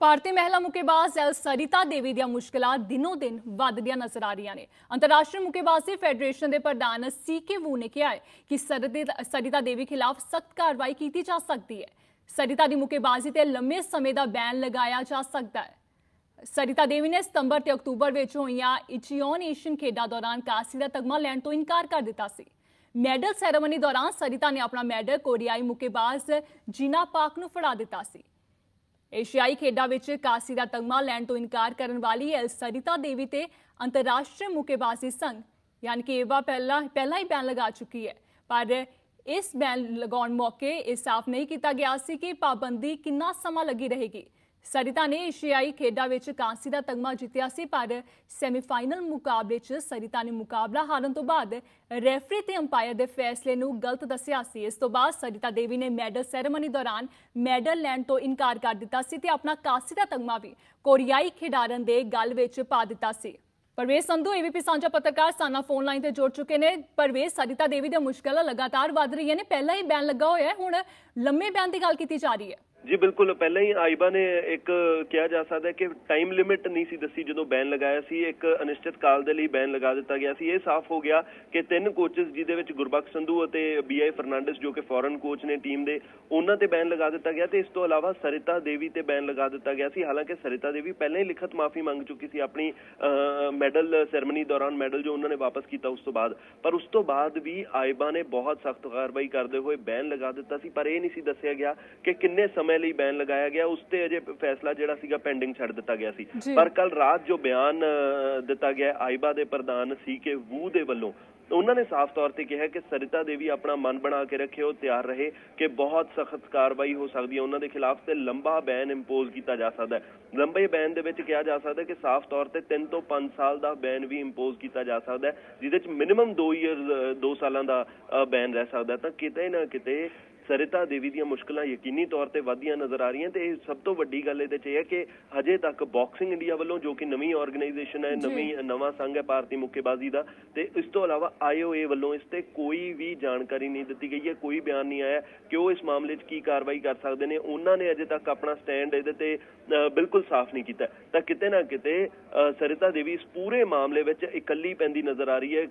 ਭਾਰਤੀ ਮਹਿਲਾ ਮੁੱਕੇਬਾਜ਼ ਐਲ ਸਰਿਤਾ ਦੇਵੀ ਦੀਆਂ ਮੁਸ਼ਕਲਾਂ ਦਿਨੋ ਦਿਨ ਵੱਧਦੀਆਂ ਨਜ਼ਰ ਆ ਰਹੀਆਂ ਨੇ। ਅੰਤਰਰਾਸ਼ਟਰੀ ਮੁੱਕੇਬਾਜ਼ੀ ਫੈਡਰੇਸ਼ਨ ਦੇ ਪ੍ਰਧਾਨ ਸੀਕੇ ਵੂ ਨੇ ਕਿਹਾ ਹੈ ਕਿ ਸਰਿਤਾ ਦੇਵੀ ਖਿਲਾਫ ਸਖਤ ਕਾਰਵਾਈ ਕੀਤੀ ਜਾ ਸਕਦੀ ਹੈ। ਸਰਿਤਾ ਦੀ ਮੁੱਕੇਬਾਜ਼ੀ ਤੇ ਲੰਮੇ ਸਮੇਂ ਦਾ ਬੈਨ ਲਗਾਇਆ ਜਾ ਸਕਦਾ ਹੈ। ਸਰਿਤਾ ਦੇਵੀ ਨੇ ਸਤੰਬਰ ਤੇ ਅਕਤੂਬਰ ਵਿੱਚ ਹੋਈਆਂ ਇਚੀਓਨ ਏਸ਼ੀਅਨ ਖੇਡਾਂ ਦੌਰਾਨ ਕਾਂਸੀ ਦਾ ਤਗਮਾ ਲੈਣ ਤੋਂ ਇਨਕਾਰ ਕਰ ਦਿੱਤਾ ਸੀ। ਮੈਡਲ ਸੈਰੇਮਨੀ ਦੌਰਾਨ ਸਰਿਤਾ ਨੇ ਆਪਣਾ ਮੈਡਲ ਕੋਰੀਆਈ ਮੁੱਕੇਬਾਜ਼ ਜੀਨਾ ਪਾਕ ਨੂੰ ਫੜਾ ਦਿੱਤਾ ਸੀ। ਏਸ਼ੀਆਈ ਖੇਡਾਂ ਵਿੱਚ ਕਾਂਸੀ ਦਾ ਤਗਮਾ ਲੈਣ ਤੋਂ ਇਨਕਾਰ ਕਰਨ ਵਾਲੀ ਐਲ ਸਰਿਤਾ ਦੇਵੀ ਤੇ ਅੰਤਰਰਾਸ਼ਟਰੀ ਮੁੱਕੇਬਾਜ਼ੀ ਸੰਘ, ਯਾਨੀ ਕਿ ਏਵਾ ਪਹਿਲਾਂ ਪਹਿਲਾਂ ਹੀ ਬੈਨ ਲਗਾ ਚੁੱਕੀ ਹੈ। ਪਰ ਇਸ ਬੈਨ ਲਗਾਉਣ ਮੌਕੇ ਇਹ ਸਾਫ਼ ਨਹੀਂ ਕੀਤਾ ਗਿਆ ਸੀ ਕਿ ਪਾਬੰਦੀ ਕਿੰਨਾ ਸਮਾਂ ਲੱਗੀ ਰਹੇਗੀ। ਸਰਿਤਾ ਨੇ ਏਸ਼ੀਆਈ ਖੇਡਾਂ ਵਿੱਚ ਕਾਂਸੀ ਦਾ ਤਗਮਾ ਜਿੱਤਿਆ ਸੀ, ਪਰ ਸੈਮੀਫਾਈਨਲ ਮੁਕਾਬਲੇ 'ਚ ਸਰਿਤਾ ਨੇ ਮੁਕਾਬਲਾ ਹਾਰਨ ਤੋਂ ਬਾਅਦ ਰੈਫਰੀ ਤੇ ਅੰਪਾਇਰ ਦੇ ਫੈਸਲੇ ਨੂੰ ਗਲਤ ਦੱਸਿਆ ਸੀ। ਇਸ ਤੋਂ ਬਾਅਦ ਸਰਿਤਾ ਦੇਵੀ ਨੇ ਮੈਡਲ ਸੈਰੇਮਨੀ ਦੌਰਾਨ ਮੈਡਲ ਲੈਣ ਤੋਂ ਇਨਕਾਰ ਕਰ ਦਿੱਤਾ ਸੀ ਤੇ ਆਪਣਾ ਕਾਂਸੀ ਦਾ ਤਗਮਾ ਵੀ ਕੋਰੀਆਈ ਖਿਡਾਰਨ ਦੇ ਗਲ ਵਿੱਚ ਪਾ ਦਿੱਤਾ ਸੀ। ਪਰਵੇਜ਼ ਸੰਧੂ ਏਵੀਪੀ ਸਾਂਝਾ ਪੱਤਰਕਾਰ, ਸਾਨਾ ਫੋਨ ਲਾਈਨ ਤੇ ਜੁੜ ਚੁੱਕੇ ਨੇ। ਪਰਵੇਜ਼ ਸਰਿਤਾ ਦੇਵੀ ਦੀਆਂ ਮੁਸ਼ਕਲਾਂ ਲਗਾਤਾਰ ਵੱਧ ਰਹੀਆਂ ਨੇ। ਪਹਿਲਾਂ ਹੀ ਬੈਨ ਲੱਗਾ ਹੋਇਆ ਹੈ, ਹੁਣ ਲੰਮੇ ਬੈਨ ਦੀ ਗੱਲ ਕੀਤੀ ਜਾ ਰਹੀ ਹੈ। ਜੀ, ਬਿਲਕੁਲ। ਪਹਿਲਾਂ ਹੀ ਆਈਬਾ ਨੇ ਇੱਕ ਕਿਹਾ ਜਾ ਸਕਦਾ ਕਿ ਟਾਈਮ ਲਿਮਿਟ ਨਹੀਂ ਸੀ ਦੱਸੀ ਜਦੋਂ ਬੈਨ ਲਗਾਇਆ ਸੀ। ਇੱਕ ਅਨਿਸ਼ਚਿਤ ਕਾਲ ਦੇ ਲਈ ਬੈਨ ਲਗਾ ਦਿੱਤਾ ਗਿਆ ਸੀ। ਇਹ ਸਾਫ਼ ਹੋ ਗਿਆ ਕਿ ਤਿੰਨ ਕੋਚਸ ਜਿਹਦੇ ਵਿੱਚ ਗੁਰਬਖਸ਼ ਸੰਧੂ ਅਤੇ ਬੀਆਈ ਫਰਨਾਂਡਸ ਜੋ ਕਿ ਫੋਰਨ ਕੋਚ ਨੇ ਟੀਮ ਦੇ, ਉਹਨਾਂ ਤੇ ਬੈਨ ਲਗਾ ਦਿੱਤਾ ਗਿਆ ਤੇ ਇਸ ਤੋਂ ਇਲਾਵਾ ਸਰਿਤਾ ਦੇਵੀ ਤੇ ਬੈਨ ਲਗਾ ਦਿੱਤਾ ਗਿਆ ਸੀ। ਹਾਲਾਂਕਿ ਸਰਿਤਾ ਦੇਵੀ ਪਹਿਲਾਂ ਹੀ ਲਿਖਤ ਮਾਫੀ ਮੰਗ ਚੁੱਕੀ ਸੀ ਆਪਣੀ ਮੈਡਲ ਸੈਰੇਮਨੀ ਦੌਰਾਨ ਮੈਡਲ ਜੋ ਉਹਨਾਂ ਨੇ ਵਾਪਸ ਕੀਤਾ ਉਸ ਤੋਂ ਬਾਅਦ। ਪਰ ਉਸ ਤੋਂ ਬਾਅਦ ਵੀ ਆਈਬਾ ਨੇ ਬਹੁਤ ਸਖਤ ਕਾਰਵਾਈ ਕਰਦੇ ਹੋਏ ਬੈਨ ਲਗਾ ਦਿੱਤਾ ਸੀ। ਪਰ ਇਹ ਨਹੀਂ ਸੀ ਦੱਸਿਆ ਗਿਆ ਕਿ ਕਿੰਨੇ ਸਮੇਂ ਲਈ ਬੈਨ ਲਗਾਇਆ ਗਿਆ ਉਸ ਤੇ ਅਜੇ ਫੈਸਲਾ ਜਿਹੜਾ ਸੀਗਾ ਪੈਂਡਿੰਗ ਛੱਡ ਦਿੱਤਾ ਗਿਆ ਸੀ। ਪਰ ਕੱਲ ਰਾਤ ਜੋ ਬਿਆਨ ਦਿੱਤਾ ਗਿਆ ਆਈਬਾ ਦੇ ਪ੍ਰਧਾਨ ਸੀ ਕੇ ਵੂ ਦੇ ਵੱਲੋਂ ਉਹਨਾਂ ਨੇ ਸਾਫ਼ ਤੌਰ ਤੇ ਕਿਹਾ ਕਿ ਸਰਿਤਾ ਦੇਵੀ ਆਪਣਾ ਮਨ ਬਣਾ ਕੇ ਰੱਖੇ ਉਹ ਤਿਆਰ ਰਹੇ ਕਿ ਬਹੁਤ ਸਖਤ ਕਾਰਵਾਈ ਹੋ ਸਕਦੀ ਹੈ ਉਹਨਾਂ ਦੇ ਖਿਲਾਫ ਤੇ ਲੰਬਾ ਬੈਨ ਇੰਪੋਜ਼ ਕੀਤਾ ਜਾ ਸਕਦਾ ਹੈ ਲੰਬੇ ਬੈਨ ਦੇ ਵਿੱਚ ਕਿਹਾ ਜਾ ਸਕਦਾ ਹੈ ਕਿ ਸਾਫ਼ ਤੌਰ ਤੇ 3 ਤੋਂ 5 ਸਾਲ ਦਾ ਬੈਨ ਵੀ ਇੰਪੋਜ਼ ਕੀਤਾ ਜਾ ਸਕਦਾ ਹੈ ਜਿਹਦੇ ਵਿੱਚ ਮਿਨੀਮਮ 2 ਇਅਰ 2 ਸਾਲਾਂ ਦਾ ਬੈਨ ਰਹਿ ਸਕਦਾ। ਤਾਂ ਕਿਤੇ ਨਾ ਕਿਤੇ ਸਰਿਤਾ ਦੇਵੀ ਦੀਆਂ ਮੁਸ਼ਕਲਾਂ ਯਕੀਨੀ ਤੌਰ ਤੇ ਵਧੀਆਂ ਨਜ਼ਰ ਆ ਰਹੀਆਂ ਤੇ ਇਹ ਸਭ ਤੋਂ ਵੱਡੀ ਗੱਲ ਇਹਦੇ 'ਚ ਇਹ ਹੈ ਕਿ ਹਜੇ ਤੱਕ ਬਾਕਸਿੰਗ ਇੰਡੀਆ ਵੱਲੋਂ ਜੋ ਕਿ ਨਵੀਂ ਆਰਗੇਨਾਈਜੇਸ਼ਨ ਹੈ। ਨਵੀਂ ਨਵਾਂ ਸੰਘ ਹੈ ਭਾਰਤੀ ਮੁੱਕੇਬਾਜ਼ੀ ਦਾ ਤੇ ਇਸ ਤੋਂ ਇਲਾਵਾ ਆਈਓਏ ਵੱਲੋਂ ਇਸ ਤੇ ਕੋਈ ਵੀ ਜਾਣਕਾਰੀ ਨਹੀਂ ਦਿੱਤੀ ਗਈ ਹੈ ਕੋਈ ਬਿਆਨ ਨਹੀਂ ਆਇਆ ਕਿ ਉਹ ਇਸ ਮਾਮਲੇ 'ਚ ਕੀ ਕਾਰਵਾਈ ਕਰ ਸਕਦੇ ਨੇ। ਉਹਨਾਂ ਨੇ ਅਜੇ ਤੱਕ ਆਪਣਾ ਸਟੈਂਡ ਇਹਦੇ ਤੇ ਬਿਲਕੁਲ ਸਾਫ਼ ਨਹੀਂ ਕੀਤਾ। ਤਾਂ ਕਿਤੇ ਨਾ ਕਿਤੇ ਸਰਿਤਾ ਦੇਵੀ ਇਸ ਪੂਰੇ ਮਾਮਲੇ ਵਿੱਚ ਇਕੱਲੀ ਪੈਂਦੀ ਨਜ਼ਰ ਆ ਰਹੀ ਹੈ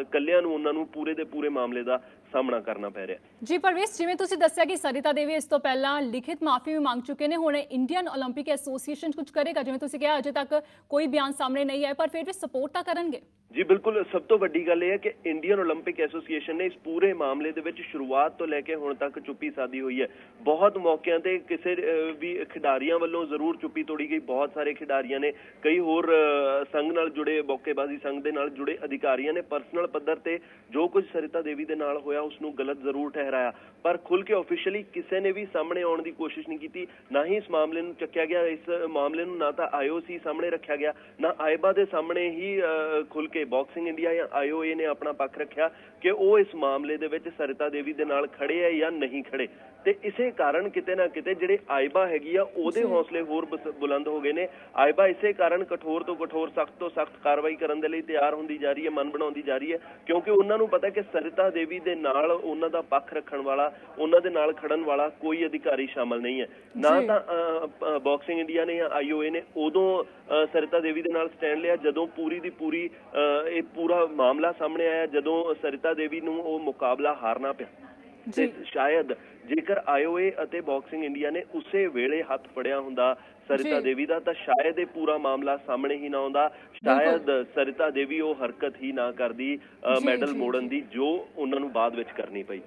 ਇਕੱਲਿਆਂ ਨੂੰ ਉਹਨਾਂ ਨੂੰ ਪੂਰੇ ਦੇ ਪੂਰੇ ਮਾਮਲੇ ਦਾ ਸਾਹਮਣਾ ਕਰਨਾ ਪੈ ਰਿਹਾ। ਜੀ ਪਰਵੇਸ਼ ਜਿਵੇਂ ਤੁਸੀਂ ਦੱਸਿਆ ਕਿ ਸਰਿਤਾ ਦੇਵੀ ਇਸ ਤੋਂ ਪਹਿਲਾਂ ਲਿਖਿਤ ਮਾਫੀ ਵੀ ਮੰਗ ਚੁੱਕੇ ਨੇ ਹੁਣ ਇੰਡੀਅਨ 올림픽 ਐਸੋਸੀਏਸ਼ਨ ਕੁਝ ਕਰੇਗਾ ਜਿਵੇਂ ਤੁਸੀਂ ਕਿਹਾ ਅਜੇ ਤੱਕ ਕੋਈ ਬਿਆਨ ਸਾਹਮਣੇ ਨਹੀਂ ਆਇਆ ਪਰ ਫਿਰ ਵੀ ਸਪੋਰਟ ਤਾਂ ਕਰਨਗੇ ਜੀ ਬਿਲਕੁਲ ਸਭ ਤੋਂ ਵੱਡੀ ਗੱਲ ਇਹ ਹੈ ਕਿ ਇੰਡੀਅਨ 올림픽 ਐਸੋਸੀਏਸ਼ਨ ਨੇ ਇਸ ਪੂਰੇ ਮਾਮਲੇ ਦੇ ਵਿੱਚ ਸ਼ੁਰੂਆਤ ਤੋਂ ਲੈ ਕੇ ਹੁਣ ਤੱਕ ਚੁੱਪੀ ਸਾਦੀ ਹੋਈ ਹੈ ਬਹੁਤ ਮੌਕਿਆਂ ਤੇ ਕਿਸੇ ਅਹ, ਵੀ ਖਿਡਾਰੀਆਂ ਵੱਲੋਂ ਜ਼ਰੂਰ ਚੁੱਪੀ ਤੋੜੀ ਗਈ ਬਹੁਤ ਸਾਰੇ ਖਿਡਾਰੀਆਂ ਨੇ ਕਈ ਹੋਰ ਅਹ, ਸੰਘ ਨਾਲ ਜੁੜੇ ਬੋਕੇਬਾਜ਼ੀ ਸੰਘ ਦੇ ਨਾਲ ਜੁੜੇ ਅਧਿਕਾਰੀਆਂ ਨੇ ਪਰਸਨਲ ਪੱਧਰ ਤੇ ਜੋ ਕੁਝ ਸਰਿਤਾ ਦੇਵੀ ਦੇ ਨਾਲ ਹੋਇਆ ਉਸ ਨੂੰ ਗਲਤ ਜ਼ਰੂਰ ਠਹਿਰਾਇਆ ਪਰ ਖੁੱਲ ਕੇ ਆਫੀਸ਼ੀਅਲੀ ਕਿਸੇ ਨੇ ਵੀ ਸਾਹਮਣੇ ਆਉਣ ਦੀ ਕੋਸ਼ਿਸ਼ ਨਹੀਂ ਕੀਤੀ ਨਾ ਹੀ ਇਸ ਮਾਮਲੇ ਨੂੰ ਚੱਕਿਆ ਗਿਆ ਇਸ ਮਾਮਲੇ ਨੂੰ ਨਾ ਤਾਂ ਆਈਓਸੀ ਸਾਹਮਣੇ ਰੱਖਿਆ ਗਿਆ ਨਾ ਆਈਬਾ ਦੇ ਸਾਹਮਣੇ ਹੀ ਅਹ, ਖੁੱਲ ਕੇ ਬਾਕਸਿੰਗ ਇੰਡੀਆ ਜਾਂ ਆਈਓਏ ਨੇ ਆਪਣਾ ਪੱਖ ਰੱਖਿਆ ਕਿ ਉਹ ਇਸ ਮਾਮਲੇ ਦੇ ਵਿੱਚ ਸਰਿਤਾ ਦੇਵੀ ਦੇ ਨਾਲ ਖੜੇ ਆ ਜਾਂ ਨਹੀਂ ਖੜੇ ਤੇ ਇਸੇ ਕਾਰਨ ਕਿਤੇ ਨਾ ਕਿਤੇ ਜਿਹੜੇ ਆਈਬਾ ਹੈਗੀ ਆ ਉਹਦੇ। ਹੌਸਲੇ ਹੋਰ ਬੁਲੰਦ ਹੋ ਗਏ ਨੇ ਆਈਬਾ ਇਸੇ ਕਾਰਨ ਕਠੋਰ ਤੋਂ ਕਠੋਰ ਸਖਤ ਤੋਂ ਸਖਤ ਕਾਰਵਾਈ ਕਰਨ ਦੇ ਲਈ ਤਿਆਰ ਹੁੰਦੀ ਜਾ ਰਹੀ ਹੈ ਮਨ ਬਣਾਉਂਦੀ ਜਾ ਰਹੀ ਹੈ ਕਿਉਂਕਿ ਉਹਨਾਂ ਨੂੰ ਪਤਾ ਕਿ ਸਰਿਤਾ ਦੇਵੀ ਦੇ ਨਾਲ ਉਹਨਾਂ ਦਾ ਪੱਖ ਰੱਖਣ ਵਾਲਾ ਉਹਨਾਂ ਦੇ ਨਾਲ ਖੜਨ ਵਾਲਾ ਕੋਈ ਅਧਿਕਾਰੀ ਸ਼ਾਮਲ ਨਹੀਂ ਹੈ ਨਾ। ਤਾਂ ਬਾਕਸਿੰਗ ਇੰਡੀਆ ਨੇ ਜਾਂ ਆਈਓਏ ਨੇ ਉਦੋਂ ਸਰਿਤਾ ਦੇਵੀ ਦੇ ਨਾਲ ਸਟੈਂਡ ਲਿਆ ਜਦੋਂ ਪੂਰੀ ਦੀ ਪੂਰੀ ਇਹ ਪੂਰਾ ਮਾਮਲਾ ਸਾਹਮਣੇ ਆਇਆ ਜਦੋਂ ਸਰਿਤਾ ਦੇਵੀ ਨੂੰ ਉਹ ਮੁਕਾਬਲਾ ਹਾਰਨਾ ਪਿਆ। ਤੇ ਜੀ। ਸ਼ਾਇਦ ਜੇਕਰ ਆਈਓਏ ਅਤੇ ਬਾਕਸਿੰਗ ਇੰਡੀਆ ਨੇ ਉਸੇ ਵੇਲੇ ਹੱਥ ਫੜਿਆ ਹੁੰਦਾ ਸਰਿਤਾ। ਦੇਵੀ ਦਾ ਤਾਂ ਸ਼ਾਇਦ ਇਹ ਪੂਰਾ ਮਾਮਲਾ ਸਾਹਮਣੇ ਹੀ ਨਾ ਆਉਂਦਾ। ਸ਼ਾਇਦ ਸਰਿਤਾ ਦੇਵੀ ਉਹ ਹਰਕਤ ਹੀ ਨਾ ਕਰਦੀ ਮੈਡਲ ਮੋੜਨ ਦੀ ਜੋ ਉਹਨਾਂ ਨੂੰ ਬਾਅਦ ਵਿੱਚ ਕਰਨੀ ਪਈ।